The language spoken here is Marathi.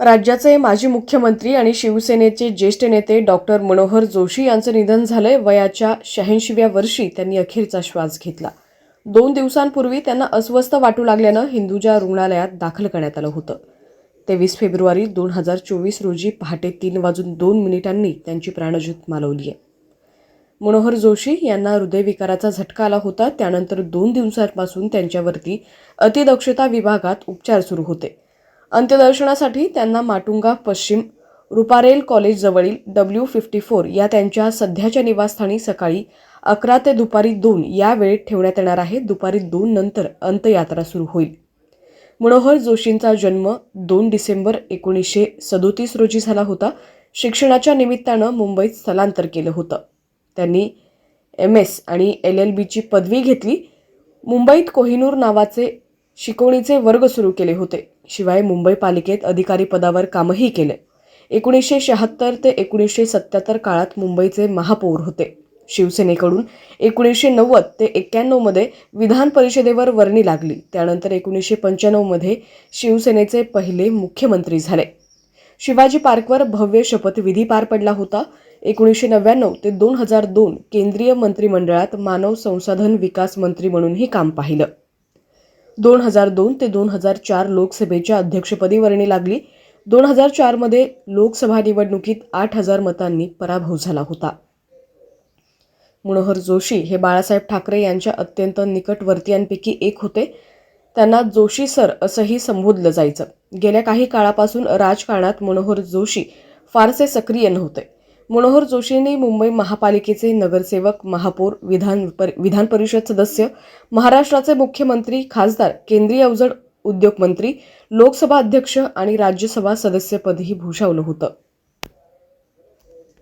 राज्याचे माजी मुख्यमंत्री आणि शिवसेनेचे ज्येष्ठ नेते डॉक्टर मनोहर जोशी यांचं निधन झालंय. वयाच्या शहाऐंशीव्या वर्षी त्यांनी अखेरचा श्वास घेतला. दोन दिवसांपूर्वी त्यांना अस्वस्थ वाटू लागल्यानं हिंदुजा रुग्णालयात दाखल करण्यात आलं होतं. तेवीस फेब्रुवारी दोन हजार चोवीस रोजी पहाटे तीन वाजून दोन मिनिटांनी त्यांची प्राणज्योत मालवली आहे मनोहर जोशी यांना हृदयविकाराचा झटका आला होता. त्यानंतर दोन दिवसांपासून त्यांच्यावरती अतिदक्षता विभागात उपचार सुरू होते. अंत्यदर्शनासाठी त्यांना माटुंगा पश्चिम रुपारेल कॉलेजजवळील डब्ल्यू फिफ्टी फोर या त्यांच्या सध्याच्या निवासस्थानी सकाळी अकरा ते दुपारी दोन या वेळेत ठेवण्यात येणार आहे. दुपारी दोन नंतर अंत्ययात्रा सुरू होईल. मनोहर जोशींचा जन्म दोन डिसेंबर एकोणीसशे सदोतीस रोजी झाला होता. शिक्षणाच्या निमित्तानं मुंबईत स्थलांतर केलं होतं. त्यांनी एम एस आणि एल एल बीची पदवी घेतली. मुंबईत कोहिनूर नावाचे शिकवणीचे वर्ग सुरू केले होते. शिवाय मुंबई पालिकेत अधिकारी पदावर कामही केले. एकोणीसशे शहात्तर ते एकोणीसशे सत्याहत्तर काळात मुंबईचे महापौर होते. शिवसेनेकडून एकोणीसशे नव्वद ते एक्क्याण्णवमध्ये विधान परिषदेवर वर्णी लागली. त्यानंतर एकोणीसशे पंच्याण्णवमध्ये शिवसेनेचे पहिले मुख्यमंत्री झाले. शिवाजी पार्कवर भव्य शपथविधी पार पडला होता. एकोणीसशे नव्याण्णव ते दोन हजार दोन केंद्रीय मंत्रिमंडळात मानव संसाधन विकास मंत्री म्हणूनही काम पाहिलं. दोन हजार दोन ते दोन हजार चार लोकसभेच्या अध्यक्षपदी वर्णी लागली. दोन हजार चारमध्ये लोकसभा निवडणुकीत आठ हजार मतांनी पराभव झाला होता. मनोहर जोशी हे बाळासाहेब ठाकरे यांच्या अत्यंत निकटवर्तीयांपैकी एक होते. त्यांना जोशी सर असंही संबोधलं जायचं. गेल्या काही काळापासून राजकारणात मनोहर जोशी फारसे सक्रिय नव्हते. मनोहर जोशींनी मुंबई महापालिकेचे नगरसेवक महापौर विधान पर विधान परिषद सदस्य महाराष्ट्राचे मुख्यमंत्री खासदार केंद्रीय अवजड उद्योग मंत्री लोकसभा अध्यक्ष आणि राज्यसभा सदस्यपदही भूषवलं होतं.